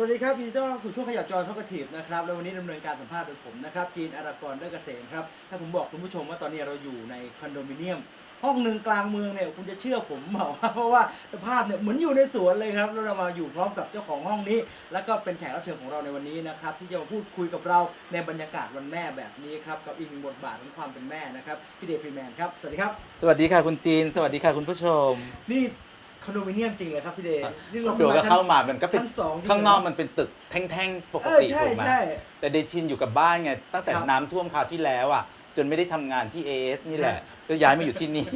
สวัสดีครับยินดีต้อนรับสู่ช่วงขยับจอยทอกทีฟนะครับแล้ววันนี้ดำเนินการสัมภาษณ์โดยผมนะครับจีนอารากรเลิศเกษมครับถ้าผมบอกคุณผู้ชมว่าตอนนี้เราอยู่ในคอนโดมิเนียม ห้องหนึ่งกลางเมืองเนี่ยคุณจะเชื่อผมเปล่าว่า เพราะว่าสภาพเนี่ยเหมือนอยู่ในสวนเลยครับแล้วเรามาอยู่พร้อมกับเจ้าของห้องนี้ แล้วก็เป็นแขกรับเชิญของเราในวันนี้นะครับที่จะมาพูดคุยกับเราในบรรยากาศวันแม่แบบนี้ครับกับอีกหนึ่งบทบาทของความเป็นแม่นะครับพี่เดฟฟรีแมนครับสวัสดีครับ สวัสดีค่ะคุณจีน สวัสดีค่ะคุณผู้ชม นี่ค อนโดมิเนียมจริงเลยครับพี่เดย์นี่เราเดี๋ยวก็เข้ามามันก็เป็นชั้นสองข้างนอกมันเป็นตึกแท่งๆปกเออติใช่ถูกไหมใช่แต่เดชินอยู่กับบ้านไงตั้งแต่ครับ น้ำท่วมคราวที่แล้วอะ จนไม่ได้ทำงานที่ AS นี่แหละก็ย้ายมาอยู่ที่นี่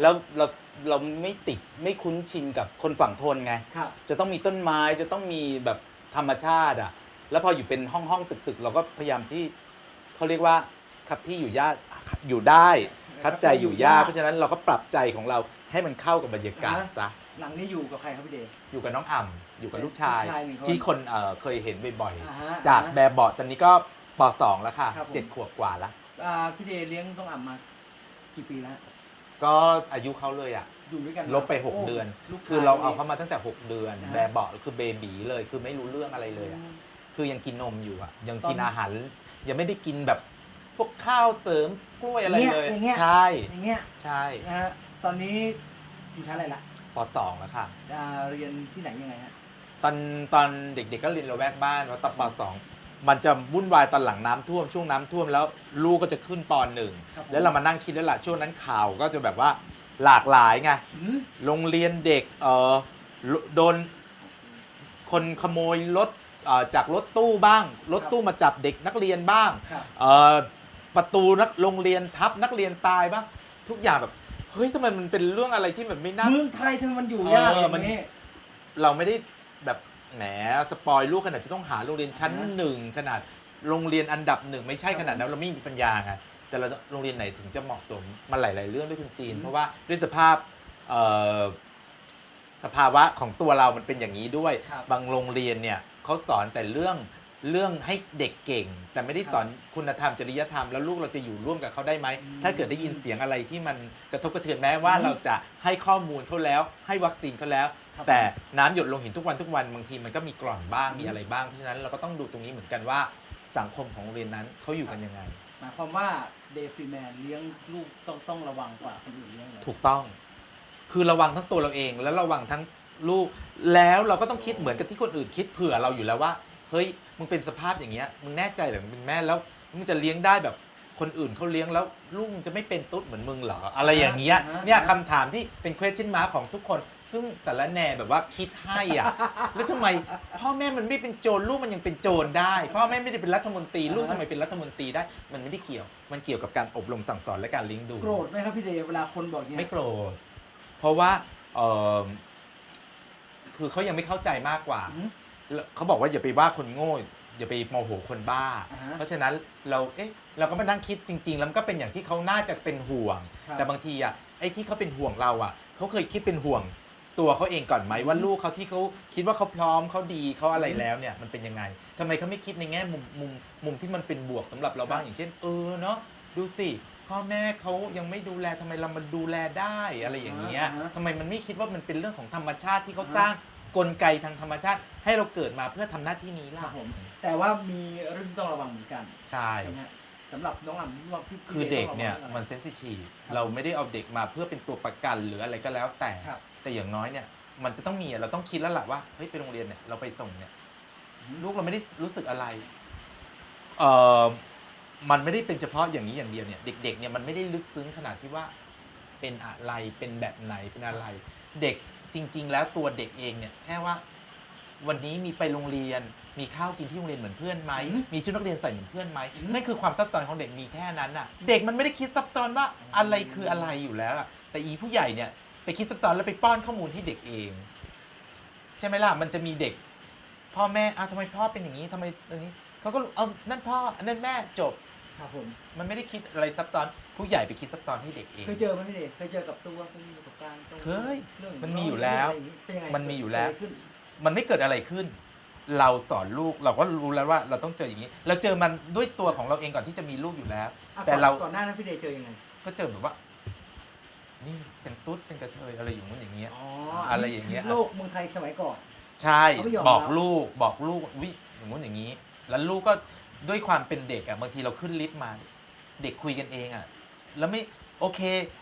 แล้วเราเราไม่ติดไม่คุ้นชินกับคนฝั่งทนไง ครับ จะต้องมีต้นไม้จะต้องมีแบบธรรมชาติอะ แล้วพออยู่เป็นห้องห้องๆตึกๆ เราก็พยายามที่เขาเรียกว่าครับที่อยู่ยากอยู่ได้ ครับใจอยู่ยาก เพราะฉะนั้นเราก็ปรับใจของเรา ให้มันเข้ากับบรรยากาศซะหลังนี้อยู่กับใครครับพี่เดย์อยู่กับน้องอ่ำอยู่กับลูกชาย ลูกชายหนึ่งคนที่คนเอ่อเคยเห็นบ่อยอ่าฮะๆ จากแบบเบาะตอนนี้ก็ปสองแล้วค่ะครับผม เจ็ดขวบกว่าแล้วอ่าพี่เดย์เลี้ยงต้องอ่ำมากี่ปีแล้วก็อายุเขาเลยอะ อยู่ด้วยกันมาลบไป โ6 เดือน ลูกชยคือเราเอาเขามาตั้งแต่ 6 เดือน อ่าฮะ แบบเบาะคือเบบีเลย คือไม่รู้เรื่องอะไรเลยอะคือยังกินนมอยู่อะยังกินตอนอาหาร ยังไม่ได้กินแบบพวกข้าวเสริมกล้วยอะไรเนี่ยเลยอย่างเงี้ย ใช่ อย่างเงี้ยใช่ นะฮะ ตอนนี้อยู่ชั้นอะไรละปสองแล้วค่ะ อ่าเรียนที่ไหนยังไงฮะ ตอนตอนเด็กๆก็เรียนระแวกบ้านว่าตอนปสองมันจะวุ่นวายตอนหลังน้ำท่วมช่วงน้ำท่วมแล้วลูกก็จะขึ้นปหนึ่งครับผม แล้วเรามานั่งคิดแล้วล่ะช่วงนั้นข่าวก็จะแบบว่าหลากหลายไงอืมโรงเรียนเด็กเออโดนคนขโมยรถเอ่อจากรถตู้บ้าง รถตู้มาจับเด็กนักเรียนบ้าง ครับ เอ่อประตูนักโรงเรียนทับนักเรียนตายบ้างทุกอย่างแบบ เฮ้ยทำไมมันเป็นเรื่องอะไรที่แบบไม่น่า เมืองไทยทำไมมันอยู่ยากเอออย่างมันนี้ เราไม่ได้แบบแหมสปอยลูกขนาดจะต้องหาโรงเรียนชั้นอ่าฮะหนึ่งขนาดโรงเรียนอันดับหนึ่งไม่ใช่ขนาดนั้นเราไม่มีปัญญาไงแต่เราโรงเรียนไหนถึงจะเหมาะสมมันหลาย ๆ เรื่องด้วยคุณจีน เพราะว่าด้วยสภาพเอ่อสภาวะของตัวเรามันเป็นอย่างนี้ด้วย ครับ บางโรงเรียนเนี่ยเขาสอนแต่เรื่อง เรื่องให้เด็กเก่ง แต่ไม่ได้สอนคุณธรรมจริยธรรมแล้วลูกเราจะอยู่ร่วมกับเขาได้ไหมอืมถ้าเกิดได้ยินเสียงอะไรที่มันกระทบกระเทือนแม้ว่าเราจะให้ข้อมูลเขาแล้ว ให้วัคซีนเขาแล้วครับแต่น้ำหยดลงหินทุกวันทุกวันบางทีมันก็มีกร่อนบ้างอืมมีอะไรบ้างเพราะฉะนั้นเราก็ต้องดูตรงนี้เหมือนกันว่าสังคมของโรงเรียนนั้นเขาอยู่กันยังไง หมายความว่าเดย์ฟรีแมนเลี้ยงลูกต้องต้องระวังกว่าคนอื่นเลี้ยงเหรอถูกต้อง คือระวังทั้งตัวเราเอง แล้วระวังทั้งลูกแล้วเราก็ต้องคิดเหมือนกับที่คนอื่นคิดเผื่อเราอยู่แล้วว่า เฮ้ยมึงเป็นสภาพอย่างเงี้ยมึงแน่ใจเหรือมึงเป็นแม่แล้วมึงจะเลี้ยงได้แบบคนอื่นเขาเลี้ยงแล้วลูกมึงจะไม่เป็นตุ๊ดเหมือนมึงเหรออะไรอย่างเงี้ยอ่าฮะ เนี่ยคำถามที่เป็น question mark ของทุกคน ซึ่งสารแหน่แบบว่าคิดให้อะ แล้วทำไมพ่อแม่มันไม่เป็นโจรลูกมันยังเป็นโจรได้ พ่อแม่ไม่ได้เป็นรัฐมนตรีลูกทำไมเป็นรัฐมนตรีได้ มันไม่ได้เกี่ยว มันเกี่ยวกับการอบรมสั่งสอนและการเลี้ยงดู โกรธไหมครับพี่เดย์เวลาคนบอกอย่างเงี้ยไม่โกรธ เพราะว่าเออคือเขายังไม่เข้าใจมากกว่า อืมแล้ว เขาบอกว่าอย่าไปว่าคนโง่อย่าไปโมโหคนบ้า อ่าฮะเพราะฉะนั้นเราเอ๊ะเราก็มานั่งคิดจริง ๆ แล้วมันก็เป็นอย่างที่เขาน่าจะเป็นห่วง ครับ แต่บางทีอะไอ้ที่เขาเป็นห่วงเราอะเขาเคยคิดเป็นห่วงตัวเขาเองก่อนไหมว่าลูกเขาที่เขาคิดว่าเขาพร้อมเขาดีเขาอะไรแล้วเนี่ยมันเป็นยังไงทำไมเขาไม่คิดในแง่มุมมุมมุมที่มันเป็นบวกสำหรับเราบ้างอย่างเช่น เออเนาะดูสิพ่อแม่เขายังไม่ดูแลทำไมเรามาดูแลได้อะไรอย่างเงี้ยอ่าฮะ ทำไมมันไม่คิดว่ามันเป็นเรื่องของธรรมชาติที่เขาสร้าง กลไกทางธรรมชาติ ให้เราเกิดมาเพื่อทำหน้าที่นี้คล่ะรับผม แต่ว่ามีเรื่องที่ต้องระวังเหมือนกันใช่ ใช่ไหมฮะสำหรับน้องอ่ำว่าพี่พี่คือเด็กเนี่ยต้องระวังมันเซนซิทีฟครับเราไม่ได้เอาเด็กมาเพื่อเป็นตัวประกันหรืออะไรก็แล้วแต่ ครับ แต่อย่างน้อยเนี่ยมันจะต้องมีอะเราต้องคิดแล้วล่ะว่าเฮ้ยไปโรงเรียนเนี่ยเราไปส่งเนี่ยลูกเราไม่ได้รู้สึกอะไรเออมันไม่ได้เป็นเฉพาะอย่างนี้อย่างเดียวเนี่ยเด็กๆเนี่ยมันไม่ได้ลึกซึ้งขนาดที่ว่าเป็นอะไรเป็นแบบไหนเป็นอะไร เด็ก จริง ๆ แล้วตัวเด็กเองเนี่ยแค่ว่า วันนี้มีไปโรงเรียน มีข้าวกินที่โรงเรียนเหมือนเพื่อนไหมอืมมีชุดนักเรียนใส่เหมือนเพื่อนไหมอืมนั่นคือความซับซ้อนของเด็กมีแค่นั้นน่ะ เด็กมันไม่ได้คิดซับซ้อนว่าอะไรคืออะไรอยู่แล้วอะแต่อีผู้ใหญ่เนี่ยไปคิดซับซ้อนแล้วไปป้อนข้อมูลให้เด็กเอง ใช่ไหมล่ะมันจะมีเด็ก พ่อแม่อ้าวทำไมพ่อเป็นอย่างนี้ทำไมอย่างนี้เขาก็เอานั่นพ่ออันนั่นแม่จบ ครับผม มันไม่ได้คิดอะไรซับซ้อน ผู้ใหญ่ไปคิดซับซ้อนให้เด็กเอง เคยเจอไหมพี่เดย์เคยเจอกับตัวเคยมีประสบการณ์ตรงเคยรื่องมันมีอยู่แล้วะไรางงี้เป็นยังไงมันมีอยู่แล้วเกิดะไรขึ้นมันไม่เกิดอะไรขึ้น เราสอนลูกเราก็รู้แล้วว่าเราต้องเจออย่างนี้ เราเจอมันด้วยตัวของเราเองก่อนที่จะมีลูกอยู่แล้ว อะแต่ก่อนเราก่อนหน้านั้นพี่เดย์เจอยังไงก็เจอแบบว่า นี่เป็นตุ๊ดเป็นกระเทยอะไรอย่างนู้นอย่างเงี้ย อ๋ออะไรอย่างเงี้ย โลกเมืองไทยสมัยก่อน ใช่ เขาไม่ยอมบอกรับลูกบอกลูกวิอย่างงู้นอย่างนี้ แล้วลูกก็ด้วยความเป็นเด็กอะบางทีเราขึ้นลิฟต์มา เด็กคุยกันเองอะ แล้วไม่โอเค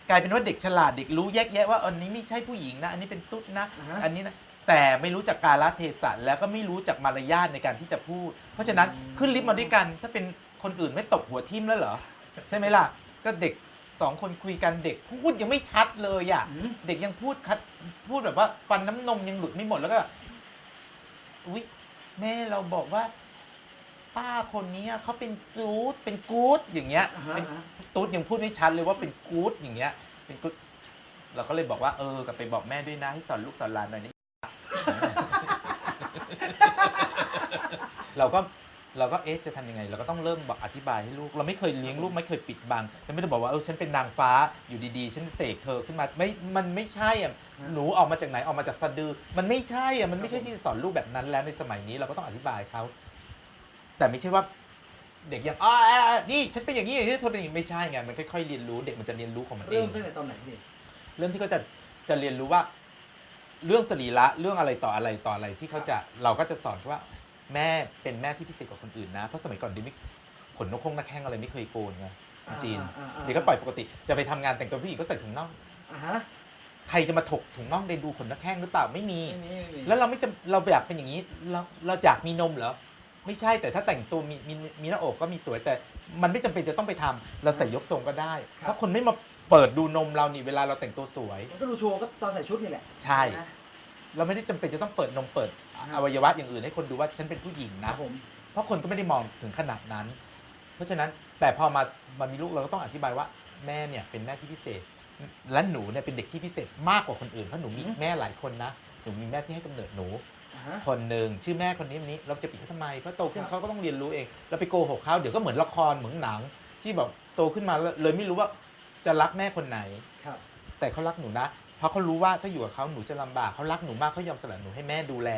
กลายเป็นว่าเด็กฉลาดเด็กรู้แยกแยะว่าอันนี้ไม่ใช่ผู้หญิงนะ อันนี้เป็นตุ๊ดนะ อ่าฮะ อันนี้นะแต่ไม่รู้จักกาลเทศะแล้วก็ไม่รู้จักมารยาทในการที่จะพูด เพราะฉะนั้นอืมขึ้นลิฟต์มาด้วยกัน ถ้าเป็นคนอื่นไม่ตกหัวทิ่มแล้วเหรอ ใช่ไหมล่ะ ก็เด็กสองคนคุยกันเด็กพูดยังไม่ชัดเลยอะ อืม เด็กยังพูดคัดพูดแบบว่าฟันน้ำนมยังหลุดไม่หมดแล้วก็ อุ๊ย แม่เราบอกว่า ป้าคนนี้เขาเป็นจูดเป็นกู๊ดอย่างเงี้ยอ่าฮะเป็นตูดยังพูดไม่ชัดเลยว่าเป็นกู๊ดอย่างเงี้ย เป็นกู๊ดเราก็เลยบอกว่าเออกลับไปบอกแม่ด้วยนะให้สอนลูกสอนหลานหน่อยนะ เราก็เราก็เอ๊ะจะทำยังไง เราก็ต้องเริ่มบอกอธิบายให้ลูก เราไม่เคยเลี้ยงลูกไม่เคยปิดบังเราไม่ได้บอกว่าเออฉันเป็นนางฟ้าอยู่ดีๆ ฉันเสกเธอขึ้นมาไม่มันไม่ใช่อะหนูออกมาจากไหนออกมาจากสะดือ มันไม่ใช่อะมันไม่ใช่ที่จะสอนลูกแบบนั้นแล้วในสมัยนี้เราก็ต้องอธิบายเขา แต่ไม่ใช่ว่าเด็กยังอ๋ออ่าอ่านี่ฉันเป็นอย่างนี้อย่างนี้เธอเป็นอย่างนี้ไม่ใช่ไงมันค่อยๆเรียนรู้เด็กมันจะเรียนรู้ของมันเอเริ่มงตั้งแต่ตอนไหนพี่เริ่มที่เขาจะจะเรียนรู้ว่า เรื่องสรีระเรื่องอะไรต่ออะไรต่ออะไรที่เขาจะเราก็จะสอนเขาว่า แม่เป็นแม่ที่พิเศษกว่าคนอื่นนะเพราะสมัยก่อนดิไม่ขนนกคงนักแข้งอะไรไม่เคยโกนไงคนจีนอ่าอ่าอ่าเด็กก็ปล่อยปกติจะไปทำงานแต่งตัวผู้หญิงก็ใส่ถุงน่องอ่าฮะใครจะมาถกถุงน่องได้ดูขนนักแข้งหรือเปล่าไม่มี ไม่มีไม่มีแล้วเราไม่จำเราอยากเป็นอย่างนี้เราเราอยากมีนมเหรอ ไม่ใช่แต่ถ้าแต่งตัวมีมีมีหน้าอกก็มีสวยแต่มันไม่จำเป็นจะต้องไปทำเราใส่ยกทรงก็ได้ถ้าคนไม่มาเปิดดูนมเรานี่เวลาเราแต่งตัวสวย มันก็ดูโชว์ก็ตอนใส่ชุดนี่แหละใช่ นะ เราไม่ได้จำเป็นจะต้องเปิดนมเปิดอวัยวะอย่างอื่นให้คนดูว่าฉันเป็นผู้หญิงคนะรับผมเพราะคนก็ไม่ได้มองถึงขนาดนั้น เพราะฉะนั้นแต่พอมามามีลูกเราก็ต้องอธิบายว่าแม่เนี่ยเป็นแม่ที่พิเศษ และหนูเนี่ยเป็นเด็กที่พิเศษมากกว่าคนอื่นเพราะหนูมีแม่หลายคนนะหนูมีแม่ที่ให้กำเนิดหนู อ่าฮะ คนหนึ่งชื่อแม่คนนี้คนนี้เราจะปิดเขาทำไมเพราะโตขึ้นครับเขาก็ต้องเรียนรู้เองเราไปโกหกเขาเดี๋ยวก็เหมือนละครเหมือนหนัง ที่แบบโตขึ้นมาแล้วเลยไม่รู้ว่าจะรักแม่คนไหน ครับ แต่เขารักหนูนะ เพราะเขารู้ว่าถ้าอยู่กับเขาหนูจะลำบากเขารักหนูมากเขายอมสละหนูให้แม่ดูแล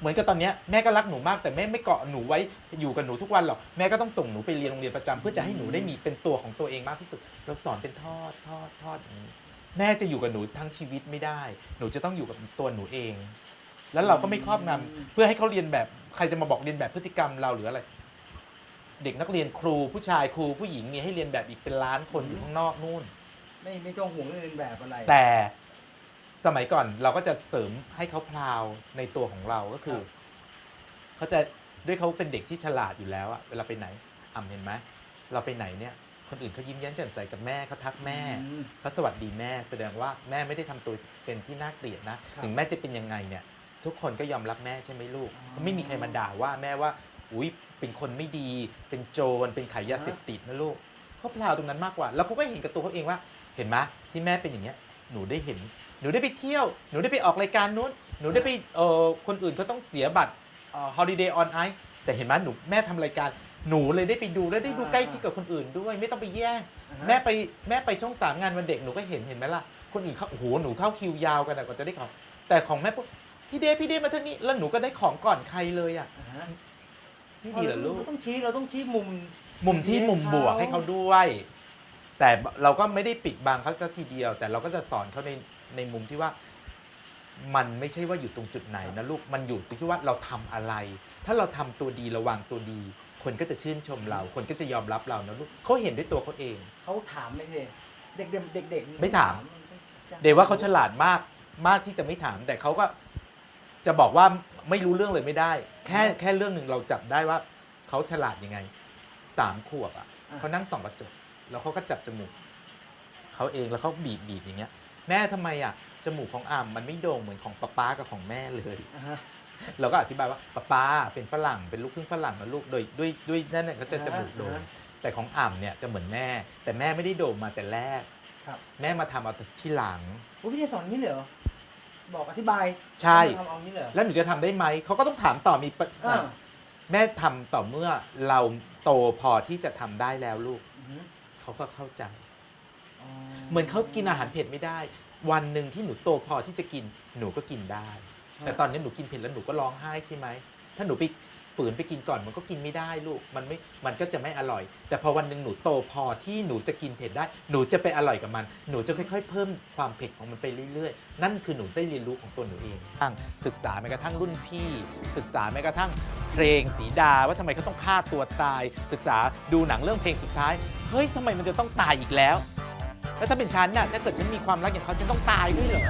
เหมือนกับตอนเนี้ยแม่ก็รักหนูมากแต่แม่ไม่เกาะหนูไว้อยู่กับหนูทุกวันหรอกแม่ก็ต้องส่งหนูไปเรียนโรงเรียนประจำเพื่อจะให้หนูได้มีเป็นตัวของตัวเองมากที่สุดเราสอนเป็นทอดทอดทอดอย่างนี้แม่จะอยู่กับหนูทั้งชีวิตไม่ได้ หนูจะต้องอยู่กับตัวหนูเอง แล้วเราก็ไม่ครอบงำเพื่อให้เขาเรียนแบบใครจะมาบอกเรียนแบบพฤติกรรมเราหรืออะไร เด็กนักเรียนครูผู้ชายครูผู้หญิงมีให้เรียนแบบอีกเป็นล้านคนอยู่ข้างนอกนู่น ไม่ไม่ต้องห่วงเรื่องเรียนแบบอะไร แต่สมัยก่อนเราก็จะเสริมให้เขาพลาวในตัวของเราก็คือครับเขาจะด้วยเขาเป็นเด็กที่ฉลาดอยู่แล้วอะเวลาไปไหนอ่ำเห็นไหมเราไปไหนเนี่ย คนอื่นเขายิ้มแย้มแจ่มใสกับแม่เขาทักแม่อืมเขาสวัสดีแม่ แสดงว่าแม่ไม่ได้ทำตัวเป็นที่น่าเกลียดนะ ครับ ถึงแม่จะเป็นยังไงเนี่ย ทุกคนก็ยอมรับแม่ใช่ไหมลูกอ๋อไม่มีใครมาด่าว่าแม่ว่า อุ้ยเป็นคนไม่ดี เป็นโจร เป็นขายยาเสพติดนะลูกเขาพลาวตรงนั้นมากกว่า แล้วเขาก็เห็นกับตัวเขาเองว่า เห็นไหมที่แม่เป็นอย่างเงี้ย หนูได้เห็น หนูได้ไปเที่ยว หนูได้ไปออกรายการนู้น หนูได้ไปเอ่อคนอื่นเขาต้องเสียบัตรเอ่อ holiday on ice แต่เห็นไหมหนูแม่ทำรายการ หนูเลยได้ไปดูและได้ดูใกล้ชิดกับคนอื่นด้วย ไม่ต้องไปแย่งอ่าฮะแม่ไปแม่ไปช่องสามงานวันเด็กหนูก็เห็นเห็นไหมล่ะ คนอื่นเขาโอ้โหหนูเข้าคิวยาวกันอะกว่าจะได้ของแต่ของแม่ปุ๊บ พี่เดพี่เดมาเท่านี้แล้วหนูก็ได้ของก่อนใครเลยอะอ่าฮะนี่ดีเหรอลูกเราต้องชี้เราต้องชี้มุม มุมที่มุมบวกให้เขาด้วย แต่เราก็ไม่ได้ปิดบังเขาสักทีเดียว แต่เราก็จะสอนเขาในในมุมที่ว่า มันไม่ใช่ว่าอยู่ตรงจุดไหนนะลูกมันอยู่ตรงที่ว่าเราทำอะไร ถ้าเราทำตัวดีระวังตัวดี คนก็จะชื่นชมเรา คนก็จะยอมรับเรานะลูกเขาเห็นด้วยตัวเขาเองเขาถามไหมพี่เด็กเด็กเด็กเด็กไม่ถาม เดยวว่าเขาฉลาดมากมากที่จะไม่ถาม แต่เขาก็ จะบอกว่าไม่รู้เรื่องเลยไม่ได้ แค่แค่เรื่องหนึ่งเราจับได้ว่าเขาฉลาดยังไงสามขวบอะ เขานั่งส่องกระจกแล้วเขาก็จับจมูกเขาเองแล้วเขาบีบบีบอย่างเงี้ย แม่ทำไมอะจมูกของอ่ำมันไม่โด่งเหมือนของป๊าป๊ากับของแม่เลย อ่าฮะ เราก็อธิบายว่าป๊าป๊าเป็นฝรั่งเป็นลูกครึ่งฝรั่งนะลูกโดยด้วยด้วยนั่นเนี่ยเขาจะจมูกโด่งอ่าฮะแต่ของอ่ำเนี่ยจะเหมือนแม่ แต่แม่ไม่ได้โด่งมาแต่แรกครับ แม่มาทำเอาที่หลัง โอ้พี่เทสอนอย่างนี้เลยเหรอ บอกอธิบายใช่ ทำเอาอย่างนี้เลยเหรอแล้วหนูจะทำได้ไหม เขาก็ต้องถามต่อมีปะอ่าแม่ทำต่อเมื่อเราโตพอที่จะทำได้แล้วลูก อือฮึเขาก็เข้าใจอ๋อเหมือนเขากินอาหารเผ็ดไม่ได้ วันหนึ่งที่หนูโตพอที่จะกิน หนูก็กินได้ แต่ตอนนี้หนูกินเผ็ดแล้วหนูก็ร้องไห้ใช่ไหม ถ้าหนูไป ฝืนไปกินก่อนมันก็กินไม่ได้ลูกมันไม่มันก็จะไม่อร่อย แต่พอวันหนึ่งหนูโตพอที่หนูจะกินเผ็ดได้ หนูจะไปอร่อยกับมัน หนูจะค่อย ๆ เพิ่มความเผ็ดของมันไปเรื่อยๆ นั่นคือหนูได้เรียนรู้ของตัวหนูเองตั้งศึกษาแม้กระทั่งรุ่นพี่ ศึกษาแม้กระทั่งเพลงสีดาว่าทำไมเขาต้องฆ่าตัวตาย ศึกษาดูหนังเรื่องเพลงสุดท้ายเฮ้ยทำไมมันจะต้องตายอีกแล้ว แล้วถ้าเป็นฉันน่ะถ้าเกิดฉันมีความรักอย่างเขาฉันต้องตายด้วยเหรอ